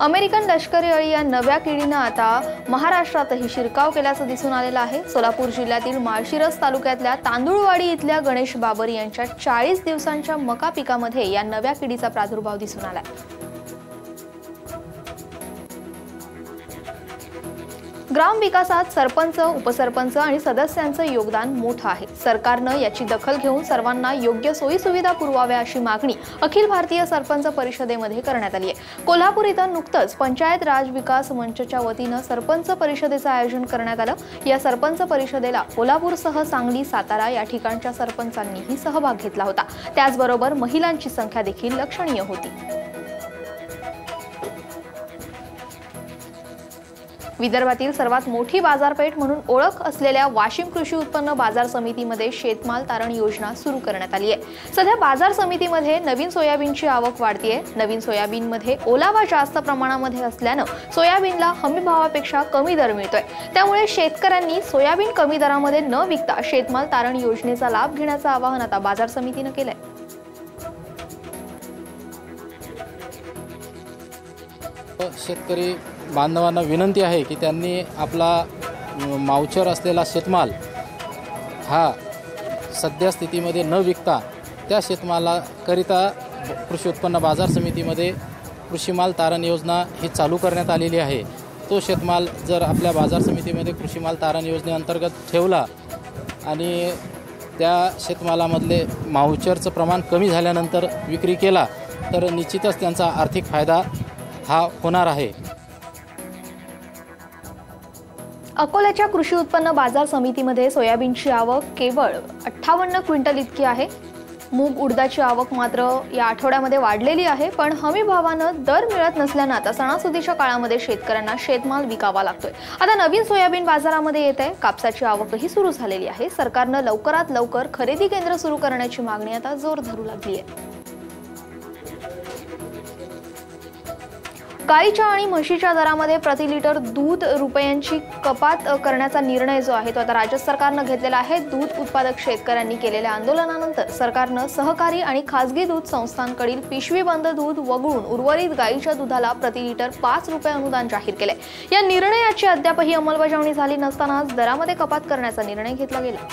American लष्करी अळी या नव्या किडीनं आता महाराष्ट्रातही शिरकाव केल्याचं दिसून आलेलं आहे. सोलापूर जिल्ह्यातील माळशिरस तालुक्यातल्या तांदूळवाडी इथल्या गणेश बाबर यांच्या चाळीस दिवसांच्या मका पिकामध्ये या नव्या किडीचा प्रादुर्भाव दिसून आलाय. ग्रामविकासात सरपंच उपसरपंच आणि सदस्यांचं योगदान मोठं आहे. सरकारनं याची दखल घेऊन सर्वांना योग्य सोयी सुविधा पुरवाव्या अशी मागणी अखिल भारतीय सरपंच परिषदेमध्ये करण्यात आली आहे. कोल्हापूर इथं नुकतंच पंचायत राज विकास मंचच्या वतीनं सरपंच परिषदेचं आयोजन करण्यात आलं. या सरपंच परिषदेला कोल्हापूरसह सांगली सातारा या ठिकाणच्या सरपंचांनीही सहभाग घेतला होता. त्याचबरोबर महिलांची संख्या देखील लक्षणीय होती. विदर्भातील सर्वात मोठी बाजारपेठ म्हणून ओळख असलेल्या वाशिम कृषी उत्पन्न बाजार समितीमध्ये शेतमाल तारण योजना सुरू करण्यात आली आहे. सध्या बाजार समितीमध्ये नवीन सोयाबीनची आवक वाढतीये. नवीन सोयाबीनमध्ये ओलावा जास्त प्रमाणामध्ये असल्यानं सोयाबीनला हमी भावापेक्षा कमी दर मिळतोय. त्यामुळे शेतकऱ्यांनी सोयाबीन कमी दरामध्ये न विकता शेतमाल तारण योजनेचा लाभ घेण्याचं आवाहन आता बाजार समितीनं केलंय. शेतकरी बांधवांना विनंती आहे की त्यांनी आपला मावचर असलेला शेतमाल हा सध्या स्थितीमध्ये न विकता त्या शेतमालाकरिता कृषी उत्पन्न बाजार समितीमध्ये कृषीमाल तारण योजना ही चालू करण्यात आलेली आहे. तो शेतमाल जर आपल्या बाजार समितीमध्ये कृषीमाल तारण योजनेअंतर्गत ठेवला आणि त्या शेतमालामधले मावचरचं प्रमाण कमी झाल्यानंतर विक्री केला तर निश्चितच त्यांचा आर्थिक फायदा हा होणार आहे. अकोल्याच्या कृषी उत्पन्न बाजार समितीमध्ये सोयाबीनची आवक केवळ अठ्ठावन्न क्विंटल इतकी आहे. मूग उडदाची आवक मात्र या आठवड्यामध्ये वाढलेली आहे पण हमी भावानं दर मिळत नसल्यानं आता सणासुदीच्या काळामध्ये शेतकऱ्यांना शेतमाल विकावा लागतोय. आता नवीन सोयाबीन बाजारामध्ये येत आहे कापसाची आवकही सुरू झालेली आहे. सरकारनं लवकरात लवकर खरेदी केंद्र सुरू करण्याची मागणी आता जोर धरू लागली आहे. गाईच्या आणि म्हशीच्या दरामध्ये प्रति लिटर दूध रुपयांची कपात करण्याचा निर्णय जो आहे तो आता राज्य सरकारनं घेतलेला आहे. दूध उत्पादक शेतकऱ्यांनी केलेल्या आंदोलनानंतर सरकारनं सहकारी आणि खासगी दूध संस्थांकडील पिशवीबंद दूध वगळून उर्वरित गाईच्या दुधाला प्रति लिटर पाच रुपये अनुदान जाहीर केले या निर्णयाची अद्यापही अंमलबजावणी झाली नसतानाच दरामध्ये कपात करण्याचा निर्णय घेतला गेला.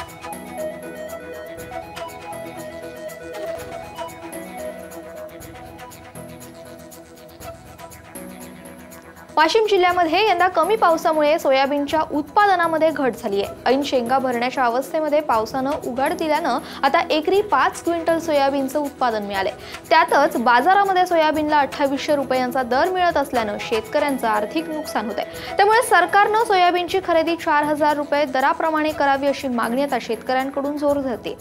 वाशिम जिल्ह्यामध्ये यंदा कमी पावसामुळे सोयाबीनच्या उत्पादनामध्ये घट झाली आहे. ऐन शेंगा भरण्याच्या अवस्थेमध्ये पावसानं उघड दिल्यानं आता एकरी पाच क्विंटल सोयाबीनचं उत्पादन मिळाले त्यातच बाजारामध्ये सोयाबीनला अठ्ठावीसशे रुपयांचा दर मिळत असल्यानं शेतकऱ्यांचं आर्थिक नुकसान होत आहे त्यामुळे सरकारनं सोयाबीनची खरेदी चार हजार रुपये दराप्रमाणे करावी अशी मागणी आता शेतकऱ्यांकडून जोर धरते.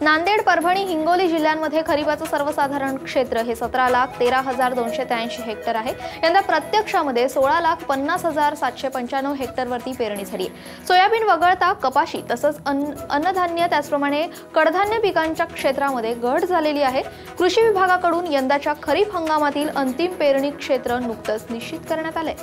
नांदेड परभणी हिंगोली जिल्ह्यांमध्ये खरीपाचं सर्वसाधारण क्षेत्र हे सतरा लाख तेरा हजार दोनशे त्र्याऐंशी हेक्टर आहे. यंदा प्रत्यक्षामध्ये सोळा लाख पन्नास हजार सातशे पंच्याण्णव हेक्टरवरती पेरणी झाली आहे. सोयाबीन वगळता कपाशी तसंच अन्न अन्नधान्य त्याचप्रमाणे कडधान्य पिकांच्या क्षेत्रामध्ये घट झालेली आहे. कृषी विभागाकडून यंदाच्या खरीप हंगामातील अंतिम पेरणी क्षेत्र नुकतंच निश्चित करण्यात आलंय.